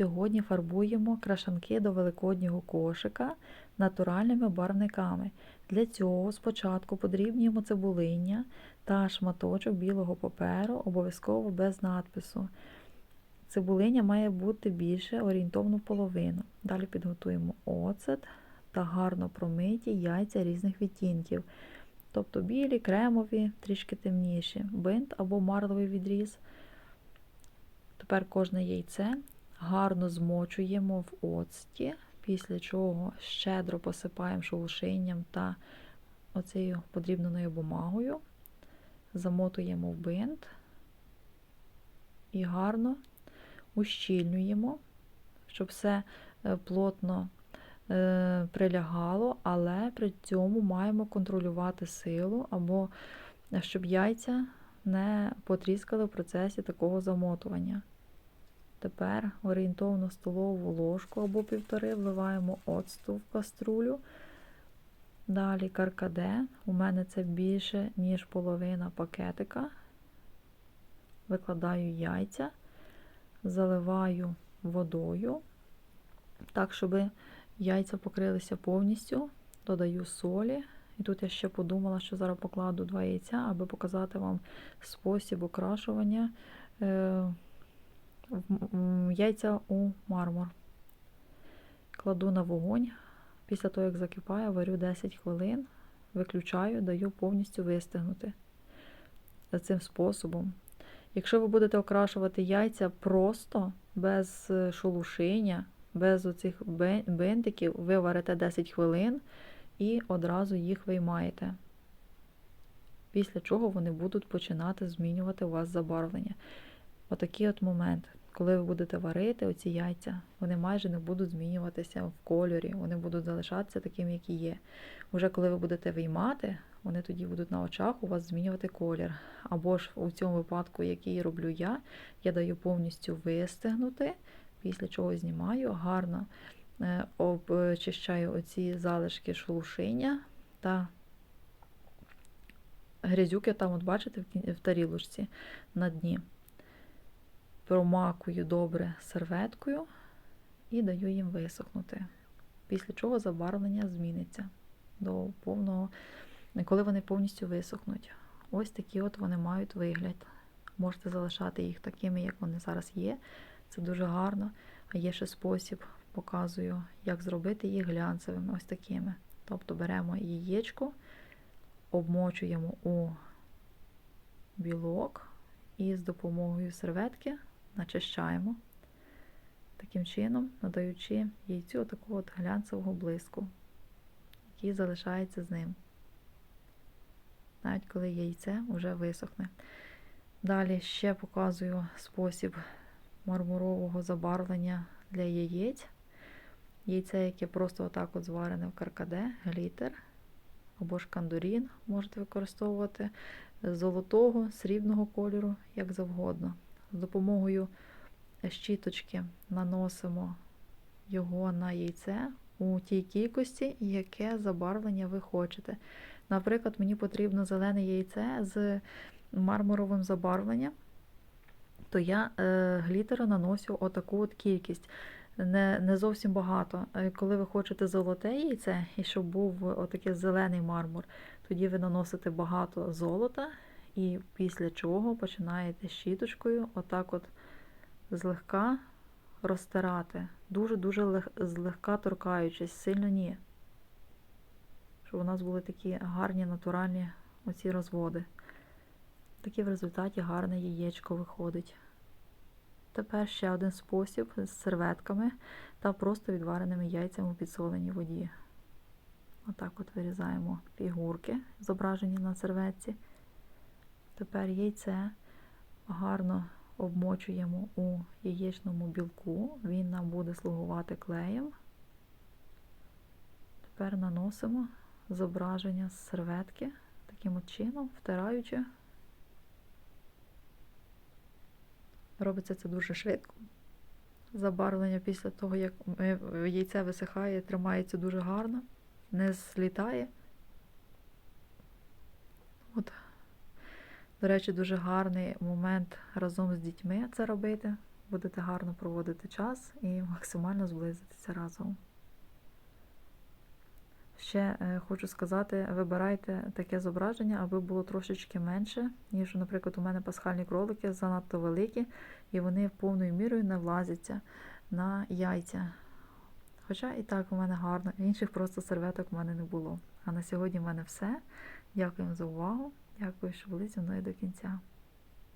сьогодні фарбуємо крашанки до великоднього кошика натуральними барвниками. Для цього спочатку подрібнюємо цибулиння та шматочок білого паперу, обов'язково без надпису. Цибулиня має бути більше орієнтовно половину. Далі підготуємо оцет та гарно промиті яйця різних відтінків. Тобто білі, кремові, трішки темніші, бинт або марловий відріз. Тепер кожне яйце гарно змочуємо в оцті, після чого щедро посипаємо шелушинням та оцією подрібненою бумагою, замотуємо в бинт і гарно ущільнюємо, щоб все е, плотно е, прилягало, але при цьому маємо контролювати силу, або е, щоб яйця не потріскали в процесі такого замотування. Тепер орієнтовно столову ложку або півтори вливаємо оцту в каструлю. Далі каркаде. У мене це більше, ніж половина пакетика. Викладаю яйця, заливаю водою, так, щоб яйця покрилися повністю, додаю солі. І тут я ще подумала, що зараз покладу два яйця, аби показати вам спосіб окрашування яйця у мармур. Кладу на вогонь. Після того, як закипає, варю 10 хвилин, виключаю, даю повністю вистигнути цим способом. Якщо ви будете окрашувати яйця просто, без шолушиння, без оцих бинтиків, ви варите 10 хвилин і одразу їх виймаєте. Після чого вони будуть починати змінювати у вас забарвлення. Отакий от момент. Коли ви будете варити оці яйця, вони майже не будуть змінюватися в кольорі, вони будуть залишатися такими, які є. Уже коли ви будете виймати, вони тоді будуть на очах у вас змінювати колір. Або ж у цьому випадку, який роблю я, я даю повністю вистигнути, після чого знімаю, гарно е, обчищаю оці залишки шелушиння та грязюки там, от бачите, в тарілочці на дні промакую добре серветкою і даю їм висохнути. Після чого забарвлення зміниться до повного, коли вони повністю висохнуть. Ось такі от вони мають вигляд. Можете залишати їх такими, як вони зараз є. Це дуже гарно. А є ще спосіб, показую, як зробити їх глянцевими, ось такими. Тобто беремо яєчко, обмочуємо у білок і з допомогою серветки начищаємо, таким чином, надаючи яйцю такого от глянцевого блиску, який залишається з ним. Навіть коли яйце вже висохне. Далі ще показую спосіб мармурового забарвлення для яєць. Яйце, яке просто отак от зварене в каркаде, глітер або ж кандурін можете використовувати золотого, срібного кольору, як завгодно з допомогою щіточки наносимо його на яйце у тій кількості, яке забарвлення ви хочете. Наприклад, мені потрібно зелене яйце з мармуровим забарвленням, то я е, глітеру наносю отаку от кількість. Не не зовсім багато. Е, коли ви хочете золоте яйце, і щоб був отакий зелений мармур, тоді ви наносите багато золота і після чого починаєте щіточкою отак от злегка розтирати. Дуже-дуже злегка торкаючись, сильно ні. Щоб у нас були такі гарні натуральні оці розводи. Такий в результаті гарне яєчко виходить. Тепер ще один спосіб з серветками та просто відвареними яйцями у підсоленій воді. Отак от вирізаємо фігурки, зображені на серветці. Тепер яйце гарно обмочуємо у яєчному білку, він нам буде слугувати клеєм. Тепер наносимо зображення з серветки, таким чином, втираючи. Робиться це дуже швидко. Забарвлення після того, як яйце висихає, тримається дуже гарно, не злітає. От. До речі, дуже гарний момент разом з дітьми це робити. будете гарно проводити час і максимально зблизитися разом. Ще е, хочу сказати, вибирайте таке зображення, аби було трошечки менше, ніж, наприклад, у мене пасхальні кролики занадто великі, і вони повною мірою не влазяться на яйця. Хоча і так у мене гарно, інших просто серветок в мене не було. А на сьогодні в мене все. Дякую за увагу. Дякую, що були зі мною до кінця.